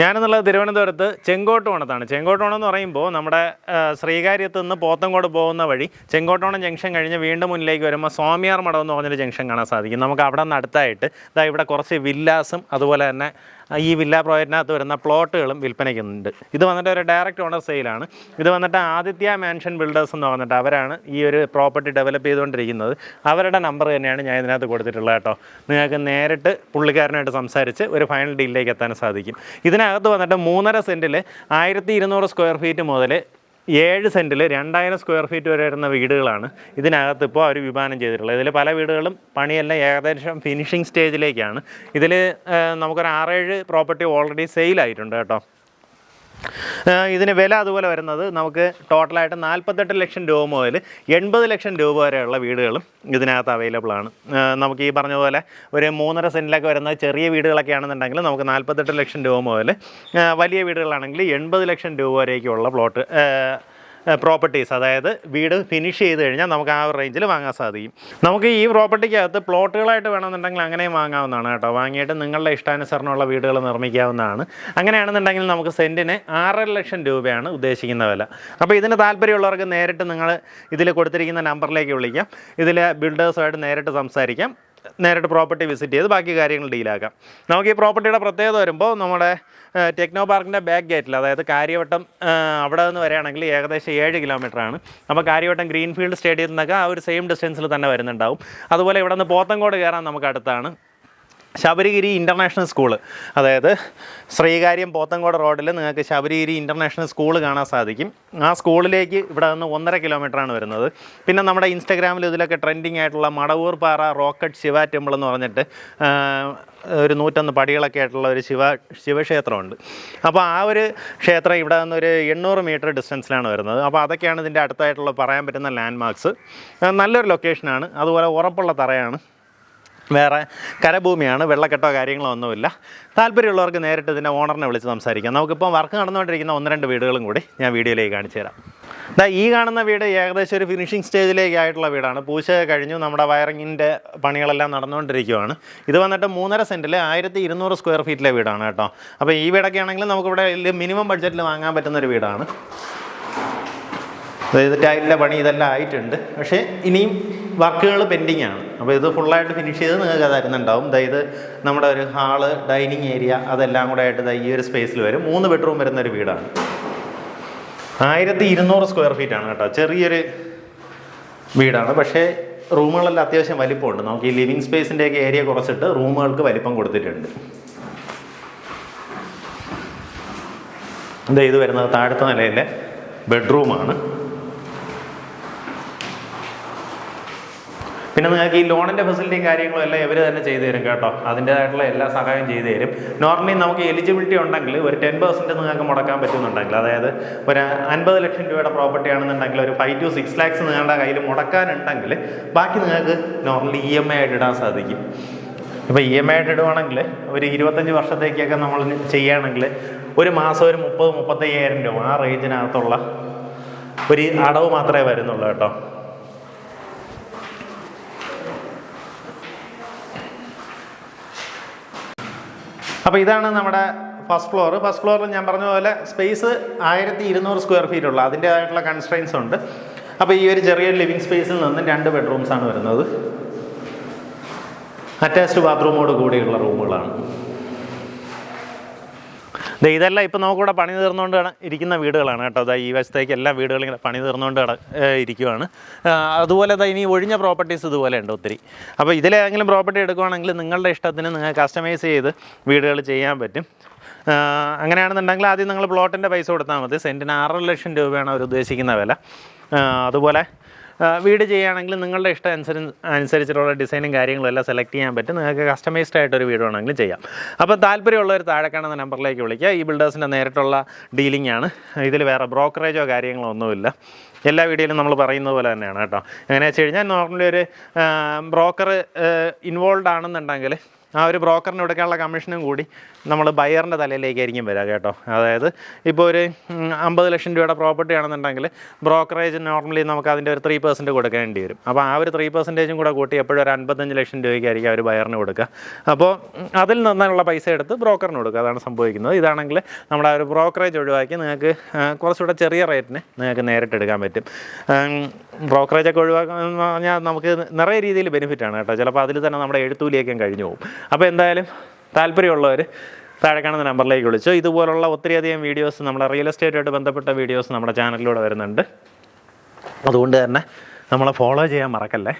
ഞാനെന്നുള്ളത് തിരുവനന്തപുരത്ത് ചെങ്കോട്ടോണത്താണ് ചെങ്കോട്ടോണം എന്ന് പറയുമ്പോൾ നമ്മുടെ ശ്രീകാര്യത്ത് നിന്ന് പോത്തങ്കോട് പോകുന്ന വഴി ചെങ്കോട്ടോണം ജംഗ്ഷൻ കഴിഞ്ഞ് വീണ്ടും മുന്നിലേക്ക് വരുമ്പോൾ സ്വാമിയാർ മഠം എന്ന് പറഞ്ഞൊരു ജംഗ്ഷൻ കാണാൻ സാധിക്കും. നമുക്ക് അവിടെ നിന്ന് അടുത്തായിട്ട് ഇതാ ഇവിടെ കുറച്ച് വില്ലാസും അതുപോലെ തന്നെ ഈ വില്ല പ്രോജക്റ്റിനകത്ത് വരുന്ന പ്ലോട്ടുകളും വിൽപ്പനയ്ക്കുന്നുണ്ട്. ഇത് വന്നിട്ട് ഒരു ഡയറക്റ്റ് ഓണർ സെയിലാണ്. ഇത് വന്നിട്ട് ആദിത്യ മാൻഷൻ ബിൽഡേഴ്സ് എന്ന് പറഞ്ഞിട്ട് അവരാണ് ഈ ഒരു പ്രോപ്പർട്ടി ഡെവലപ്പ് ചെയ്തുകൊണ്ടിരിക്കുന്നത്. അവരുടെ നമ്പർ തന്നെയാണ് ഞാൻ ഇതിനകത്ത് കൊടുത്തിട്ടുള്ളത് കേട്ടോ. നിങ്ങൾക്ക് നേരിട്ട് പുള്ളിക്കാരനായിട്ട് സംസാരിച്ച് ഒരു ഫൈനൽ ഡീലിലേക്ക് എത്താൻ സാധിക്കും. ഇതിനകത്ത് വന്നിട്ട് മൂന്നര സെന്റിൽ ആയിരത്തി സ്ക്വയർ ഫീറ്റ് മുതൽ ഏഴ് സെന്റിൽ രണ്ടായിരം സ്ക്വയർ ഫീറ്റ് വരെ വരുന്ന വീടുകളാണ് ഇതിനകത്ത് ഇപ്പോൾ അവർ വിഭാവനം ചെയ്തിട്ടുള്ളത്. ഇതിൽ പല വീടുകളും പണിയെല്ലാം ഏകദേശം ഫിനിഷിംഗ് സ്റ്റേജിലേക്കാണ് ഇതിൽ നമുക്കൊരു ആറേഴ് പ്രോപ്പർട്ടി ഓൾറെഡി സെയിൽ ആയിട്ടുണ്ട് കേട്ടോ. ഇതിന് വില അതുപോലെ വരുന്നത് നമുക്ക് ടോട്ടലായിട്ട് നാൽപ്പത്തെട്ട് ലക്ഷം രൂപ മുതൽ എൺപത് ലക്ഷം രൂപ വരെയുള്ള വീടുകളും ഇതിനകത്ത് അവൈലബിൾ ആണ്. നമുക്ക് ഈ പറഞ്ഞ പോലെ ഒരു മൂന്നര സെന്റിലൊക്കെ വരുന്ന ചെറിയ വീടുകളൊക്കെ ആണെന്നുണ്ടെങ്കിൽ നമുക്ക് നാൽപ്പത്തെട്ട് ലക്ഷം രൂപ മുതൽ വലിയ വീടുകളാണെങ്കിൽ എൺപത് ലക്ഷം രൂപ വരേക്കുള്ള പ്ലോട്ട് പ്രോപ്പർട്ടീസ് അതായത് വീട് ഫിനിഷ് ചെയ്ത് കഴിഞ്ഞാൽ നമുക്ക് ആ റേഞ്ചിൽ വാങ്ങാൻ സാധിക്കും. നമുക്ക് ഈ പ്രോപ്പർട്ടിക്കകത്ത് പ്ലോട്ടുകളായിട്ട് വേണമെന്നുണ്ടെങ്കിൽ അങ്ങനെയും വാങ്ങാവുന്നതാണ് കേട്ടോ. വാങ്ങിയിട്ട് നിങ്ങളുടെ ഇഷ്ടാനുസരണമുള്ള വീടുകൾ നിർമ്മിക്കാവുന്നതാണ്. അങ്ങനെയാണെന്നുണ്ടെങ്കിൽ നമുക്ക് സെന്റിന് ആറര ലക്ഷം രൂപയാണ് ഉദ്ദേശിക്കുന്ന വില. അപ്പോൾ ഇതിന് താല്പര്യമുള്ളവർക്ക് നേരിട്ട് നിങ്ങൾ ഇതിൽ കൊടുത്തിരിക്കുന്ന നമ്പറിലേക്ക് വിളിക്കാം. ഇതിൽ ബിൽഡേഴ്സുമായിട്ട് നേരിട്ട് സംസാരിക്കാം. നേരിട്ട് പ്രോപ്പർട്ടി വിസിറ്റ് ചെയ്ത് ബാക്കി കാര്യങ്ങൾ ഡീലാക്കാം. നമുക്ക് ഈ പ്രോപ്പർട്ടിയുടെ പ്രത്യേകത വരുമ്പോൾ നമ്മുടെ ടെക്നോ പാർക്കിന്റെ ബാക്ക് ഗേറ്റിൽ അതായത് കാര്യവട്ടം അവിടെ നിന്ന് വരികയാണെങ്കിൽ ഏകദേശം ഏഴ് കിലോമീറ്ററാണ്. അപ്പോൾ കാര്യവട്ടം ഗ്രീൻഫീൽഡ് സ്റ്റേഡിയത്തിൽ നിന്നൊക്കെ ആ ഒരു സെയിം ഡിസ്റ്റൻസിൽ തന്നെ വരുന്നുണ്ടാവും. അതുപോലെ ഇവിടെ നിന്ന് പോത്തങ്കോട് കയറാൻ നമുക്ക് അടുത്താണ്. Sabarigiri International School. അതായത് ശ്രീകാര്യം പോത്തങ്കോട് റോഡിൽ നിങ്ങൾക്ക് ശബരിഗിരി ഇന്റർനാഷണൽ സ്കൂൾ കാണാൻ സാധിക്കും. ആ സ്കൂളിലേക്ക് ഇവിടെ നിന്ന് ഒന്നര കിലോമീറ്ററാണ് വരുന്നത്. പിന്നെ നമ്മുടെ ഇൻസ്റ്റഗ്രാമിൽ ഇതിലൊക്കെ ട്രെൻഡിങ് ആയിട്ടുള്ള മടവൂർ പാറ റോക്കറ്റ് ശിവ ടെമ്പിൾ എന്ന് പറഞ്ഞിട്ട് ഒരു നൂറ്റൊന്ന് പടികളൊക്കെ ആയിട്ടുള്ള ഒരു ശിവ ശിവക്ഷേത്രമുണ്ട്. അപ്പോൾ ആ ഒരു ക്ഷേത്രം ഇവിടെ നിന്ന് ഒരു എണ്ണൂറ് മീറ്റർ ഡിസ്റ്റൻസിലാണ് വരുന്നത്. അപ്പോൾ അതൊക്കെയാണ് ഇതിന്റെ അടുത്തായിട്ടുള്ള പറയാൻ പറ്റുന്ന ലാൻഡ് മാർക്സ് നല്ലൊരു ലൊക്കേഷനാണ് അതുപോലെ ഉറപ്പുള്ള തറയാണ്. വേറെ കരഭൂമിയാണ് വെള്ളക്കെട്ടോ കാര്യങ്ങളോ ഒന്നുമില്ല. താല്പര്യമുള്ളവർക്ക് നേരിട്ട് ഇതിന്റെ ഓണറിനെ വിളിച്ച് സംസാരിക്കാം. നമുക്കിപ്പോൾ വർക്ക് നടന്നുകൊണ്ടിരിക്കുന്ന ഒന്ന് രണ്ട് വീടുകളും കൂടി ഞാൻ വീഡിയോയിലേക്ക് കാണിച്ചു തരാം. ഇതാ ഈ കാണുന്ന വീട് ഏകദേശം ഒരു ഫിനിഷിംഗ് സ്റ്റേജിലേക്ക് ആയിട്ടുള്ള വീടാണ്. പൂശ കഴിഞ്ഞു നമ്മുടെ വയറിങ്ങിന്റെ പണികളെല്ലാം നടന്നുകൊണ്ടിരിക്കുകയാണ് ഇത് വന്നിട്ട് മൂന്നര സെന്റിൽ ആയിരത്തി ഇരുന്നൂറ് സ്ക്വയർ ഫീറ്റിലെ വീടാണ് കേട്ടോ. അപ്പോൾ ഈ വീടൊക്കെ ആണെങ്കിൽ നമുക്കിവിടെ മിനിമം ബഡ്ജറ്റിൽ വാങ്ങാൻ പറ്റുന്ന ഒരു വീടാണ് അതായത് ടൈലിന്റെ പണി ഇതെല്ലാം ആയിട്ടുണ്ട്. പക്ഷേ ഇനിയും വർക്കുകൾ പെൻഡിങ് ആണ്. അപ്പോൾ ഇത് ഫുള്ളായിട്ട് ഫിനിഷ് ചെയ്ത് നിങ്ങൾക്ക് തരുന്നുണ്ടാവും. അതായത് നമ്മുടെ ഒരു ഹാൾ ഡൈനിങ് ഏരിയ അതെല്ലാം കൂടെ ആയിട്ട് ഈ ഒരു സ്പേസിൽ വരും. മൂന്ന് ബെഡ്റൂം വരുന്ന ഒരു വീടാണ്. ആയിരത്തി ഇരുന്നൂറ് സ്ക്വയർ ഫീറ്റ് ആണ് കേട്ടോ. ചെറിയൊരു വീടാണ്. പക്ഷേ റൂമുകളെല്ലാം അത്യാവശ്യം വലിപ്പമുണ്ട്. നമുക്ക് ഈ ലിവിങ് സ്പേസിന്റെയൊക്കെ ഏരിയ കുറച്ചിട്ട് റൂമുകൾക്ക് വലിപ്പം കൊടുത്തിട്ടുണ്ട്. ഇത് വരുന്നത് താഴത്തെ നിലയിലെ ബെഡ്റൂമാണ് പിന്നെ നിങ്ങൾക്ക് ഈ ലോണിന്റെ ഫെസിലിറ്റിയും കാര്യങ്ങളും എല്ലാം ഇവർ തന്നെ ചെയ്തു തരും കേട്ടോ. അതിന്റേതായിട്ടുള്ള എല്ലാ സഹായവും ചെയ്തു തരും. നോർമലി നമുക്ക് എലിജിബിലിറ്റി ഉണ്ടെങ്കിൽ ഒരു ടെൻ പെർസെന്റ് നിങ്ങൾക്ക് മുടക്കാൻ പറ്റുന്നുണ്ടെങ്കിൽ അതായത് ഒരു അൻപത് ലക്ഷം രൂപയുടെ പ്രോപ്പർട്ടി ആണെന്നുണ്ടെങ്കിൽ ഒരു ഫൈവ് ടു സിക്സ് ലാക്സ് നിങ്ങളുടെ കയ്യിൽ മുടക്കാനുണ്ടെങ്കിൽ ബാക്കി നിങ്ങൾക്ക് നോർമലി ഇ എം ഐ ആയിട്ട് ഇടാൻ സാധിക്കും. ഇപ്പോൾ ഇ എം ഐ ആയിട്ട് ഇടുവാണെങ്കിൽ ഒരു ഇരുപത്തഞ്ച് വർഷത്തേക്കൊക്കെ നമ്മൾ ചെയ്യുകയാണെങ്കിൽ ഒരു മാസം ഒരു മുപ്പത് മുപ്പത്തയ്യായിരം രൂപ ആ റേഞ്ചിനകത്തുള്ള ഒരു അടവ് മാത്രമേ വരുന്നുള്ളൂ കേട്ടോ. അപ്പോൾ ഇതാണ് നമ്മുടെ ഫസ്റ്റ് ഫ്ലോർ ഫസ്റ്റ് ഫ്ലോറിൽ ഞാൻ പറഞ്ഞ പോലെ സ്പേസ് ആയിരത്തി ഇരുന്നൂറ് സ്ക്വയർ ഫീറ്റ് ഉള്ള അതിന്റേതായിട്ടുള്ള കൺസ്ട്രെയിൻസ് ഉണ്ട്. അപ്പോൾ ഈ ഒരു ചെറിയ ലിവിങ് സ്പേസിൽ നിന്നും രണ്ട് ബെഡ്റൂംസാണ് വരുന്നത്. അറ്റാച്ച്ഡ് ബാത്റൂമോട് കൂടിയുള്ള റൂമുകളാണ് ഇതെല്ലാം ഇപ്പം നമുക്കിവിടെ പണി തീർന്നുകൊണ്ട് ഇരിക്കുന്ന വീടുകളാണ് കേട്ടോ. അതായത് ഈ വശത്തേക്ക് എല്ലാ വീടുകളും ഇങ്ങനെ പണി തീർന്നുകൊണ്ട് ഇരിക്കുവാണ്. അതുപോലെ ദാ ഇനി ഒഴിഞ്ഞ പ്രോപ്പർട്ടീസ് ഇതുപോലെ ഉണ്ട് ഒത്തിരി. അപ്പോൾ ഇതിലേതെങ്കിലും പ്രോപ്പർട്ടി എടുക്കുവാണെങ്കിൽ നിങ്ങളുടെ ഇഷ്ടത്തിന് നിങ്ങൾക്ക് കസ്റ്റമൈസ് ചെയ്ത് വീടുകൾ ചെയ്യാൻ പറ്റും. അങ്ങനെയാണെന്നുണ്ടെങ്കിൽ ആദ്യം നിങ്ങൾ പ്ലോട്ടിന്റെ പൈസ കൊടുത്താൽ മതി. സെന്റിന് ആറര ലക്ഷം രൂപയാണ് അവർ ഉദ്ദേശിക്കുന്ന വില. അതുപോലെ വീട് ചെയ്യുകയാണെങ്കിൽ നിങ്ങളുടെ ഇഷ്ടം അനുസരിച്ച് അനുസരിച്ചിട്ടുള്ള ഡിസൈനും കാര്യങ്ങളും എല്ലാം സെലക്ട് ചെയ്യാൻ പറ്റും. നിങ്ങൾക്ക് കസ്റ്റമൈസ്ഡ് ആയിട്ട് ഒരു വീട് വേണമെങ്കിലും ചെയ്യാം. അപ്പോൾ താല്പര്യമുള്ളവർ താഴെ കാണുന്ന നമ്പറിലേക്ക് വിളിക്കുക. ഈ ബിൽഡേഴ്സിന്റെ നേരിട്ടുള്ള ഡീലിംഗ് ആണ്. ഇതിൽ വേറെ ബ്രോക്കറേജോ കാര്യങ്ങളോ ഒന്നുമില്ല. എല്ലാ വീഡിയോയിലും നമ്മൾ പറയുന്നത് പോലെ തന്നെയാണ് കേട്ടോ. എങ്ങനെയാണെന്ന് വെച്ച് കഴിഞ്ഞാൽ നോർമലി ഒരു ബ്രോക്കർ ഇൻവോൾവ് ആണെന്നുണ്ടെങ്കിൽ ആ ഒരു ബ്രോക്കറിന് കൊടുക്കാനുള്ള കമ്മീഷനും കൂടി നമ്മൾ ബയറിന്റെ തലയിലേക്കായിരിക്കും വരിക കേട്ടോ. അതായത് ഇപ്പോൾ ഒരു അമ്പത് ലക്ഷം രൂപയുടെ പ്രോപ്പർട്ടി ആണെന്നുണ്ടെങ്കിൽ ബ്രോക്കറേജ് നോർമലി നമുക്ക് അതിന്റെ ഒരു ത്രീ പെർസെന്റ് കൊടുക്കേണ്ടി വരും. അപ്പോൾ ആ ഒരു ത്രീ പെർസെന്റേജും കൂടെ കൂട്ടി എപ്പോഴും ഒരു അൻപത്തഞ്ച് ലക്ഷം രൂപയ്ക്കായിരിക്കും അവർ ബയറിന് കൊടുക്കുക. അപ്പോൾ അതിൽ നിന്നുള്ള പൈസ എടുത്ത് ബ്രോക്കറിന് കൊടുക്കുക. അതാണ് സംഭവിക്കുന്നത്. ഇതാണെങ്കിൽ നമ്മുടെ ആ ഒരു ബ്രോക്കറേജ് ഒഴിവാക്കി നിങ്ങൾക്ക് കുറച്ചുകൂടെ ചെറിയ റേറ്റിന് നിങ്ങൾക്ക് നേരിട്ട് എടുക്കാൻ പറ്റും. ബ്രോക്കറേജൊക്കെ ഒഴിവാക്കുക എന്ന് പറഞ്ഞാൽ നമുക്ക് നിറയെ രീതിയിൽ ബെനിഫിറ്റ് ആണ് കേട്ടോ. ചിലപ്പോൾ അതിൽ തന്നെ നമ്മുടെ എഴുത്തൂലിയൊക്കെ കഴിഞ്ഞു പോകും. അപ്പോൾ എന്തായാലും താല്പര്യമുള്ളവർ താഴെ കാണുന്ന നമ്പറിലേക്ക് വിളിച്ചു. ഇതുപോലുള്ള ഒത്തിരിയധികം വീഡിയോസ് നമ്മുടെ റിയൽ എസ്റ്റേറ്റുമായിട്ട് ബന്ധപ്പെട്ട വീഡിയോസ് നമ്മുടെ ചാനലിലൂടെ വരുന്നുണ്ട്. അതുകൊണ്ട് തന്നെ നമ്മളെ ഫോളോ ചെയ്യാൻ മറക്കല്ലേ?